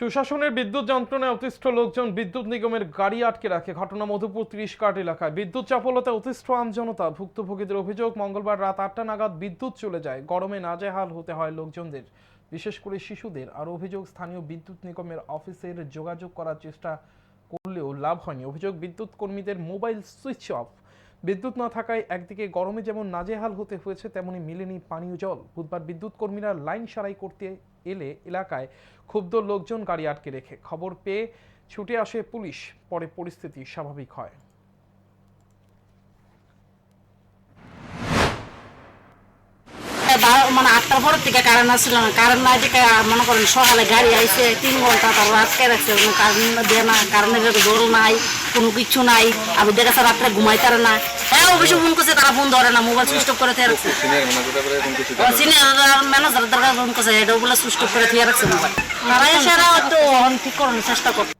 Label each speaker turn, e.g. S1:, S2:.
S1: সুশাসনের বিদ্যুৎ যন্ত্রণায় অতিষ্ঠ লোকজন বিদ্যুৎ নিগমের গাড়ি আটকে রাখে। ঘটনা মধুপুর ত্রিশ কাট এলাকায়। বিদ্যুৎ চাপলতে অতিষ্ঠ আমজনতা ভুক্তভোগীদের অভিযোগ, মঙ্গলবার রাত আটটা নাগাদ বিদ্যুৎ চলে যায়। গরমে নাজেহাল হতে হয় লোকজনদের। বিশেষ করে শিশুদের। আর অভিযোগ, স্থানীয় বিদ্যুৎ নিগমের অফিসের যোগাযোগ করার চেষ্টা করলেও লাভ হয়নি। অভিযোগ, বিদ্যুৎ কর্মীদের মোবাইল সুইচ অফ। বিদ্যুৎ না থাকায় একদিকে গরমে যেমন নাজেহাল হতে হয়েছে, তেমনি মিলেনি পানীয় জল। বুধবার বিদ্যুৎ কর্মীরা লাইন সারাই করতে এলে এলাকায় ক্ষুব্ধ লোকজন গাড়ি আটকে রেখে খবর পেয়ে ছুটে আসে পুলিশ। পরে পরিস্থিতি স্বাভাবিক হয়।
S2: মানে আটটার পরের থেকে কারেন্ট আসছিল না। কারেন্ট না দিকে মনে করেন সকালে গাড়ি আইছে, তিন ঘণ্টা তারপর আটকে রাখছে কারেন্ট দেয় না, কারেন্টের জল নাই, কোনো কিছু নাই আবার দেখেছে রাত্রে ঘুমাইতারে না। হ্যাঁ অবশ্য ফোন করছে তারা ফোন ধরে না মোবাইল সুইচ অফ করে থিয়ে রাখছে।
S3: সিনিয়র ম্যানেজার করে
S2: দরকার ফোন করছে এটা বলে সুইচ অফ করে থিয়ে রাখছে মোবাইল তারা এসে ঠিক করানোর চেষ্টা করছে।